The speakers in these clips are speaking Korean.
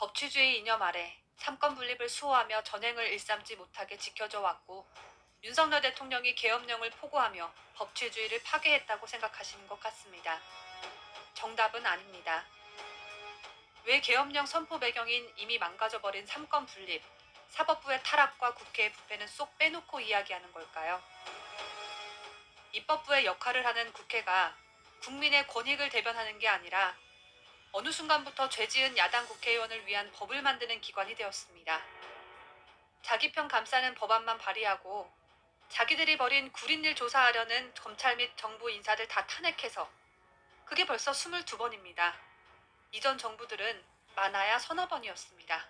법치주의 이념 아래 삼권 분립을 수호하며 전행을 일삼지 못하게 지켜져 왔고 윤석열 대통령이 계엄령을 포고하며 법치주의를 파괴했다고 생각하시는 것 같습니다. 정답은 아닙니다. 왜 계엄령 선포 배경인 이미 망가져버린 삼권 분립, 사법부의 타락과 국회의 부패는 쏙 빼놓고 이야기하는 걸까요? 입법부의 역할을 하는 국회가 국민의 권익을 대변하는 게 아니라 어느 순간부터 죄지은 야당 국회의원을 위한 법을 만드는 기관이 되었습니다. 자기 편 감싸는 법안만 발의하고 자기들이 벌인 구린 일 조사하려는 검찰 및 정부 인사들 다 탄핵해서 그게 벌써 22번입니다. 이전 정부들은 많아야 서너 번이었습니다.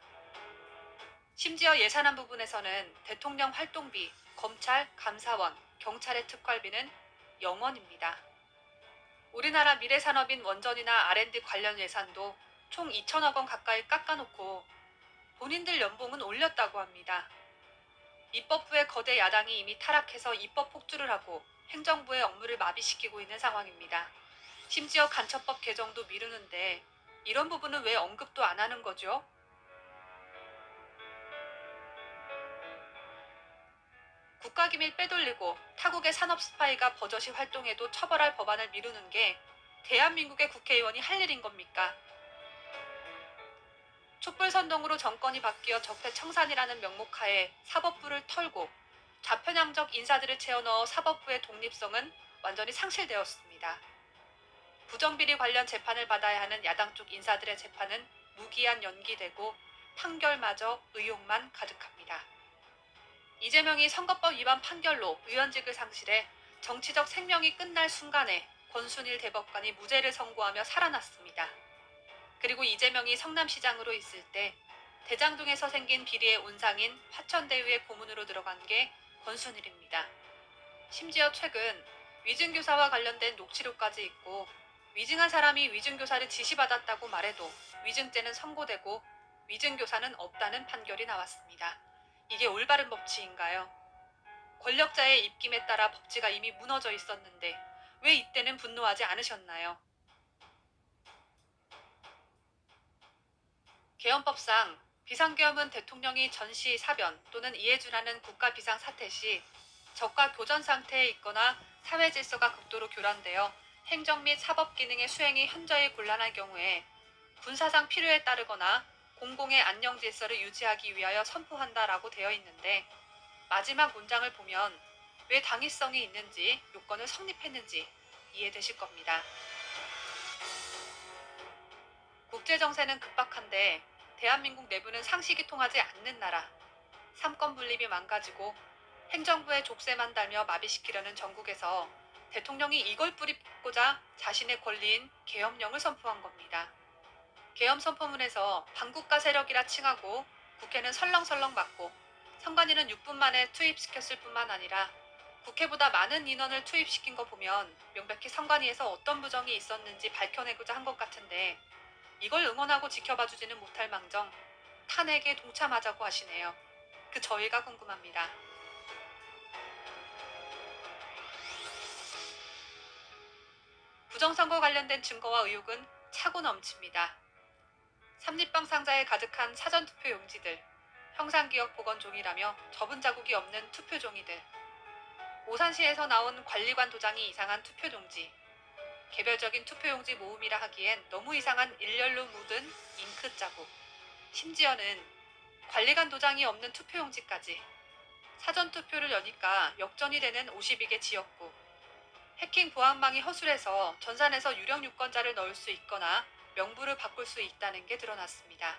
심지어 예산안 부분에서는 대통령 활동비, 검찰, 감사원, 경찰의 특활비는 0원입니다. 우리나라 미래산업인 원전이나 R&D 관련 예산도 총 2천억 원 가까이 깎아놓고 본인들 연봉은 올렸다고 합니다. 입법부의 거대 야당이 이미 타락해서 입법 폭주를 하고 행정부의 업무를 마비시키고 있는 상황입니다. 심지어 간첩법 개정도 미루는데 이런 부분은 왜 언급도 안 하는 거죠? 국가기밀 빼돌리고 타국의 산업 스파이가 버젓이 활동해도 처벌할 법안을 미루는 게 대한민국의 국회의원이 할 일인 겁니까? 촛불 선동으로 정권이 바뀌어 적폐청산이라는 명목하에 사법부를 털고 좌편향적 인사들을 채워넣어 사법부의 독립성은 완전히 상실되었습니다. 부정비리 관련 재판을 받아야 하는 야당 쪽 인사들의 재판은 무기한 연기되고 판결마저 의혹만 가득합니다. 이재명이 선거법 위반 판결로 의원직을 상실해 정치적 생명이 끝날 순간에 권순일 대법관이 무죄를 선고하며 살아났습니다. 그리고 이재명이 성남시장으로 있을 때 대장동에서 생긴 비리의 온상인 화천대유의 고문으로 들어간 게 권순일입니다. 심지어 최근 위증교사와 관련된 녹취록까지 있고 위증한 사람이 위증교사를 지시받았다고 말해도 위증죄는 선고되고 위증교사는 없다는 판결이 나왔습니다. 이게 올바른 법치인가요? 권력자의 입김에 따라 법치가 이미 무너져 있었는데 왜 이때는 분노하지 않으셨나요? 개헌법상 비상계엄은 대통령이 전시 사변 또는 이에 준하는 국가 비상 사태 시 적과 교전 상태에 있거나 사회 질서가 극도로 교란되어 행정 및 사법 기능의 수행이 현저히 곤란할 경우에 군사상 필요에 따르거나 공공의 안녕 질서를 유지하기 위하여 선포한다라고 되어 있는데 마지막 문장을 보면 왜 당위성이 있는지 요건을 성립했는지 이해되실 겁니다. 국제 정세는 급박한데 대한민국 내부는 상식이 통하지 않는 나라. 삼권 분립이 망가지고 행정부의 족쇄만 달며 마비시키려는 전국에서 대통령이 이걸 뿌리고자 자신의 권리인 계엄령을 선포한 겁니다. 계엄 선포문에서 반국가 세력이라 칭하고 국회는 설렁설렁 맞고 선관위는 6분 만에 투입시켰을 뿐만 아니라 국회보다 많은 인원을 투입시킨 거 보면 명백히 선관위에서 어떤 부정이 있었는지 밝혀내고자 한 것 같은데 이걸 응원하고 지켜봐 주지는 못할 망정 탄핵에 동참하자고 하시네요. 그 저희가 궁금합니다. 부정선거 관련된 증거와 의혹은 차고 넘칩니다. 삼립방 상자에 가득한 사전투표 용지들, 형상기억 복원종이라며 접은 자국이 없는 투표종이들, 오산시에서 나온 관리관 도장이 이상한 투표용지, 개별적인 투표용지 모음이라 하기엔 너무 이상한 일렬로 묻은 잉크 자국, 심지어는 관리관 도장이 없는 투표용지까지. 사전 투표를 여니까 역전이 되는 52개 지역구, 해킹 보안망이 허술해서 전산에서 유령 유권자를 넣을 수 있거나 명부를 바꿀 수 있다는 게 드러났습니다.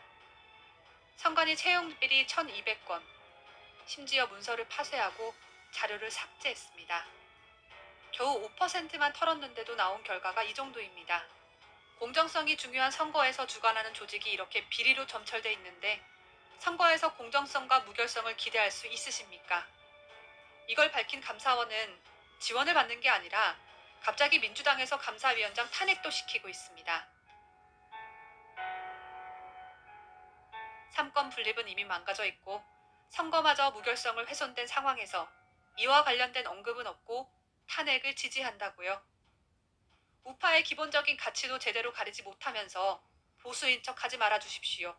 선관위 채용비리 1200건, 심지어 문서를 파쇄하고 자료를 삭제했습니다. 겨우 5%만 털었는데도 나온 결과가 이 정도입니다. 공정성이 중요한 선거에서 주관하는 조직이 이렇게 비리로 점철돼 있는데 선거에서 공정성과 무결성을 기대할 수 있으십니까? 이걸 밝힌 감사원은 지원을 받는 게 아니라 갑자기 민주당에서 감사위원장 탄핵도 시키고 있습니다. 삼권 분립은 이미 망가져 있고 선거마저 무결성을 훼손된 상황에서 이와 관련된 언급은 없고 탄핵을 지지한다고요. 우파의 기본적인 가치도 제대로 가리지 못하면서 보수인 척 하지 말아 주십시오.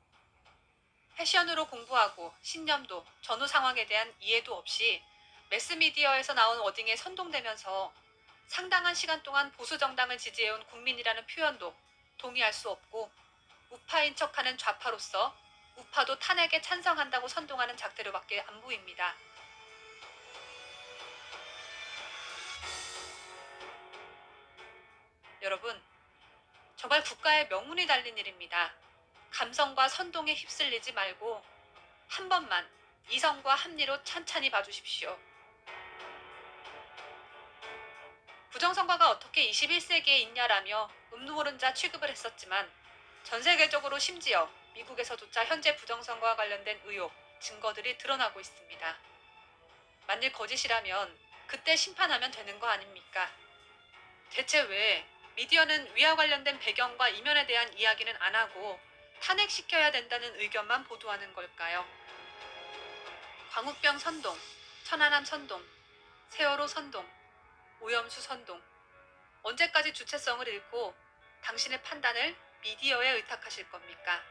패션으로 공부하고 신념도 전후 상황에 대한 이해도 없이 매스미디어에서 나온 워딩에 선동되면서 상당한 시간 동안 보수 정당을 지지해온 국민이라는 표현도 동의할 수 없고 우파인 척하는 좌파로서 우파도 탄핵에 찬성한다고 선동하는 작대로밖에 안 보입니다. 여러분, 정말 국가의 명운이 달린 일입니다. 감성과 선동에 휩쓸리지 말고 한 번만 이성과 합리로 찬찬히 봐주십시오. 부정선거가 어떻게 21세기에 있냐라며 음모론자 취급을 했었지만 전 세계적으로 심지어 미국에서조차 현재 부정선거와 관련된 의혹, 증거들이 드러나고 있습니다. 만일 거짓이라면 그때 심판하면 되는 거 아닙니까? 대체 왜 미디어는 위와 관련된 배경과 이면에 대한 이야기는 안 하고 탄핵시켜야 된다는 의견만 보도하는 걸까요? 광우병 선동, 천안함 선동, 세월호 선동, 오염수 선동. 언제까지 주체성을 잃고 당신의 판단을 미디어에 의탁하실 겁니까?